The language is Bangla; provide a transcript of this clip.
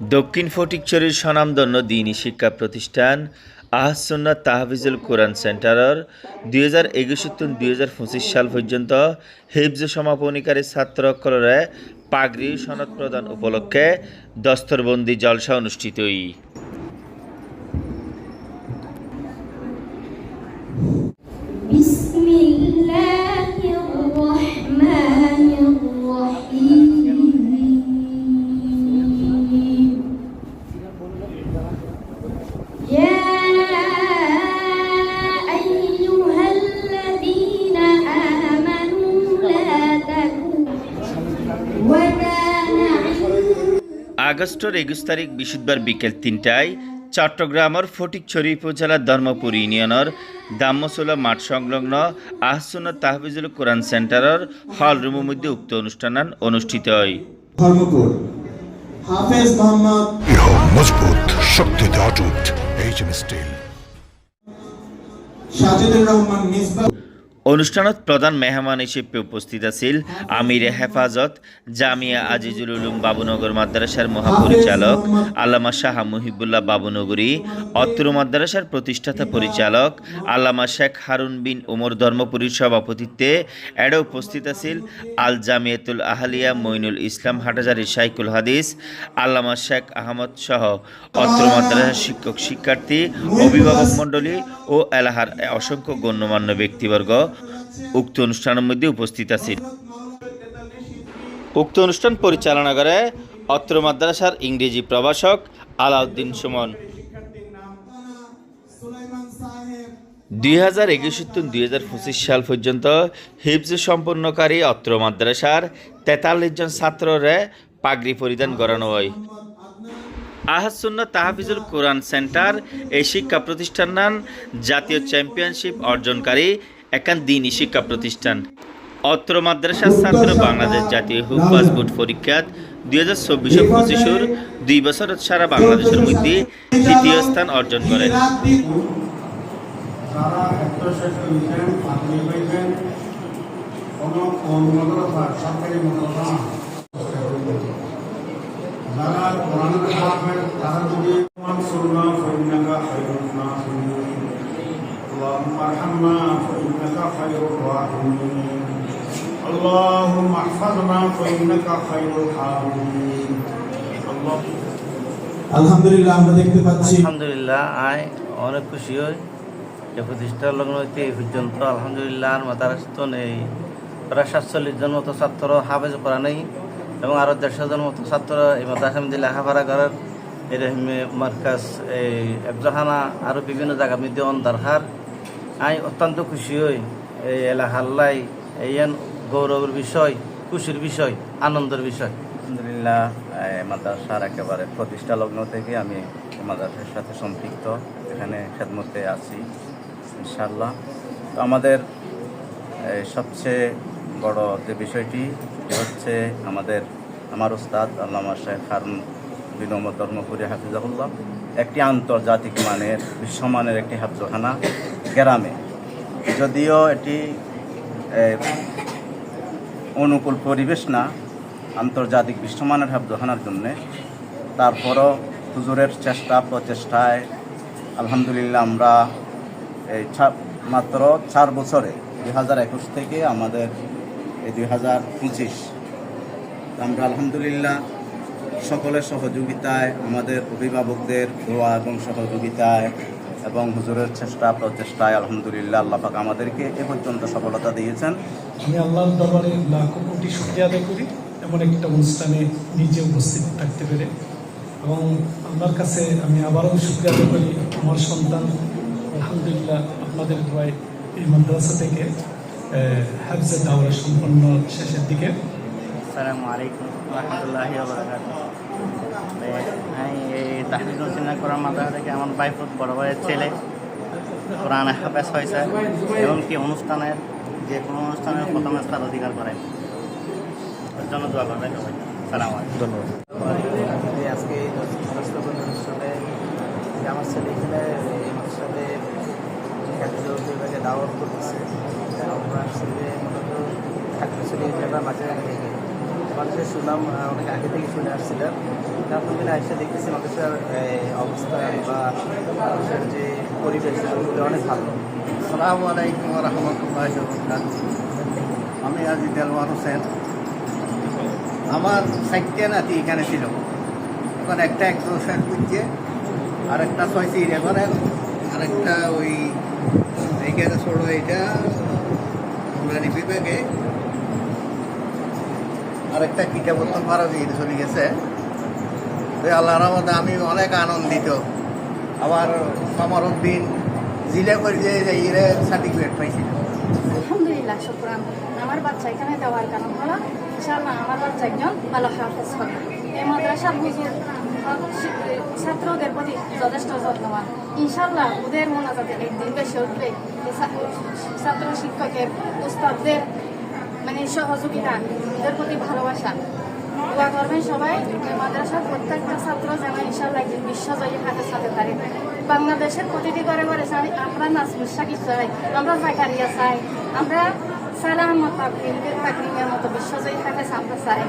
দক্ষিণ ফটিকছড়ির স্বনামধন্য দিনী শিক্ষা প্রতিষ্ঠান আহসন্না তাহফিজুল কোরআন সেন্টারের দুই হাজার একুশ দুই হাজার পঁচিশ সাল পর্যন্ত হিফজ সমাপনীকারী ছাত্রকলরে পাগড়ি সনদ প্রদান উপলক্ষে দস্তরবন্দি জলসা অনুষ্ঠিতই। আগস্টের একুশ তারিখ বৃহস্পতিবার বিকেল তিনটায় চট্টগ্রামের ফটিকছড়ি উপজেলার ধর্মপুর ইউনিয়নের দাম্মসোলা মাঠ সংলগ্ন আহসুন তাহফিজুল কোরআন সেন্টারের হল রুমের মধ্যে উক্ত অনুষ্ঠান অনুষ্ঠিত হয়। হাফেজ মোহাম্মদ। মজবুত শক্তিতে অটুট এইচএম স্টিল। সাজিদুর রহমান মিসবা অনুষ্ঠানত প্রধান মেহমান হিসেবে উপস্থিত আছিল আমিরে হেফাজত, জামিয়া আজিজুল উলুম বাবুনগর মাদ্রাসার মহাপরিচালক, আল্লামা শাহ মুহিবুল্লাহ বাবুনগরী, অত্র মাদ্রাসার প্রতিষ্ঠাতা পরিচালক, আল্লামা শেখ হারুন বিন ওমর ধর্মপুরীর সভাপতিত্বে এডে উপস্থিত আছিল আল জামিয়াতুল আহলিয়া মইনুল ইসলাম হাটাজারি শাইকুল হাদিস, আল্লামা শেখ আহমদ সহ অত্র মাদ্রাসার শিক্ষক, শিক্ষার্থী, অভিভাবক মণ্ডলী ও এলাহার অসংখ্য গণ্যমান্য ব্যক্তিবর্গ। উক্ত অনুষ্ঠানের মধ্যে উপস্থিত আছেন উক্ত অনুষ্ঠান পরিচালনা করে অত্র মাদ্রাসার ইংরেজি প্রভাষক আলাউদ্দিন সুমন। দুই হাজার একুশ দুই হাজার পঁচিশ সাল পর্যন্ত হিফজ সম্পন্নকারী অত্র মাদ্রাসার তেতাল্লিশ জন ছাত্ররে পাগড়ি পরিধান করানো হয়। আহাসুন্ন তাহাফিজুল কোরআন সেন্টার এই শিক্ষা প্রতিষ্ঠান জাতীয় চ্যাম্পিয়নশিপ অর্জনকারী একান দিনই শিক্ষা প্রতিষ্ঠান। অত্র মাদ্রাসার ছাত্র বাংলাদেশ জাতীয় হুফাজ বোর্ড পরীক্ষা দুই হাজার চব্বিশ পঁচিশের দুই বছর সারা বাংলাদেশের মধ্যে দ্বিতীয় স্থান অর্জন করে। রাত দিন যারা একটা শেষ করেছেন কোনো সরকারি اللهم احفظنا فإنك خير الحافظين الله আলহামদুলিল্লাহ আমরা দেখতে পাচ্ছি আলহামদুলিল্লাহ আয় অনেক খুশি হই যে প্রতিষ্ঠার লগ্ন হইতে এই পর্যন্ত আলহামদুলিল্লাহ মাদারাস্তন এই প্রায় সাতচল্লিশ জন মতো ছাত্র হাফেজ করা নেই এবং আরও দেড়শো জন মতো ছাত্র এই মাদ্রাসা মধ্যে লেখাপড়া করার এরকম মার্কাজ এই একজহানা আরও বিভিন্ন জায়গা মধ্যে অন্ধারহার আই অত্যন্ত খুশি হই এই এলাহাল্লাই এই গৌরবের বিষয়, খুশির বিষয়, আনন্দের বিষয়। আলহামদুলিল্লাহ মাদ্রাসার একেবারে প্রতিষ্ঠা লগ্ন থেকে আমি মাদ্রাসার সাথে সম্পৃক্ত, এখানে খেদমতে আছি ইনশাল্লাহ তো আমাদের সবচেয়ে বড় যে বিষয়টি হচ্ছে আমাদের, আমার উস্তাদ আল্লামা শেখ হারুন বিনমদ ধর্মপুরি হাফিজাহুল্লাহ, একটি আন্তর্জাতিক মানের, বিশ্বমানের একটি হাফজখানা গ্রামে। যদিও এটি অনুকূল পরিবেশ না, আন্তর্জাতিক বিশ্বমানের হাফজখানার জন্যে। তারপরও হুজুরের চেষ্টা, প্রচেষ্টায়, আলহামদুলিল্লাহ আমরা এই মাত্র চার বছরে, দুই হাজার একুশ থেকে আমাদের এই দুই হাজার পঁচিশ। আমরা আলহামদুলিল্লাহ সকলের সহযোগিতায়, আমাদের অভিভাবকদের দোয়া এবং সহযোগিতায় এবং হুজুরের চেষ্টা, প্রচেষ্টায় আলহামদুলিল্লাহ আল্লাপাক আমাদেরকে এ পর্যন্ত সফলতা দিয়েছেন। আমি আল্লাহর দরবারে লাখো কোটি শুক্রিয়া আদায় করি, এমন একটা অনুষ্ঠানে নিজে উপস্থিত থাকতে পেরে। এবং আপনার কাছে আমি আবারও শুক্রিয়া আদায় করি, আমার সন্তান আলহামদুলিল্লাহ আপনাদের দোয়ায় এই মাদ্রাসা থেকে হাফজে দাওয়া সম্পন্ন শেষের দিকে। আসসালামু আলাইকুম রহমতুল্লাহ আমি এই তাহরিক রচনা করার মাধ্যমে থেকে আমার বাইফুট বড় ভাইয়ের ছেলে। কোরআন হাফেজ হয়েছে এমনকি অনুষ্ঠানের যে কোনো অনুষ্ঠানের প্রথম স্থান অধিকার করে। ওর জন্য দোয়া করবেন সবাই সালাম আলাইকুম। ধন্যবাদ। আজকে অনুষ্ঠানে আমার ছেলে এখানে এই অনুষ্ঠানে খাদ্য বিভাগে দাওয়াত করতেছে। আমরা আসলে মূলত খাদ্য ছেলে মাঝে থেকে মানুষের সুনাম অনেক আগে থেকে শুনে আসছিলাম তারপর দিন এসে দেখতেছি, মানুষের অবস্থা বা মানুষের যে পরিবেশ সেগুলো অনেক ভালো। আসসালামু আলাইকুম রহমতুল্লাহ আমি আজি দেলওয়ার হোসেন। আমার সাইটটা নাতি এখানে ছিল। এখন একটা এক রোশন বুঝছে আর একটা ছয় চিড়িয়াখানার আর একটা ওই এইখানে ছোড়ো এটা বিভাগে আর একটা কিটা বোতল চলে গেছে। তো আল্লাহর রহমতে আমি অনেক আনন্দিত। আবার সমর উদ্দিন জিলে করে যে ইয়ে সার্টিফিকেট পাইছিল। আলহামদুলিল্লাহ শুক্রান আমার বাচ্চা এখানে দেওয়ার কারণ হলো ইনশাআল্লাহ আমার বাচ্চা একজন ভালো হাফেজ হবে। এই আহ, শি- ছাত্রদের প্রতি যথেষ্ট যত্নবান। ইনশাআল্লাহ ওদের মোনাজাতে একদিন বেশি উঠবে ছাত্র শিক্ষকের উস্তাদদের মানে সহযোগিতা ওদের প্রতি ভালোবাসা। দোয়া করবেন সবাই মাদ্রাসার প্রত্যেকটা ছাত্র যেন ইনশাল্লাহ একদিন বিশ্বজয়ী হাতে সাথে পারে। বাংলাদেশের প্রতিটি ঘরে ঘরে চাই আমরা নাচ সাকিব চাই আমরা জাকারিয়া চাই, আমরা সালাম মতো বিশ্বজয়ী হাতে আমরা চাই।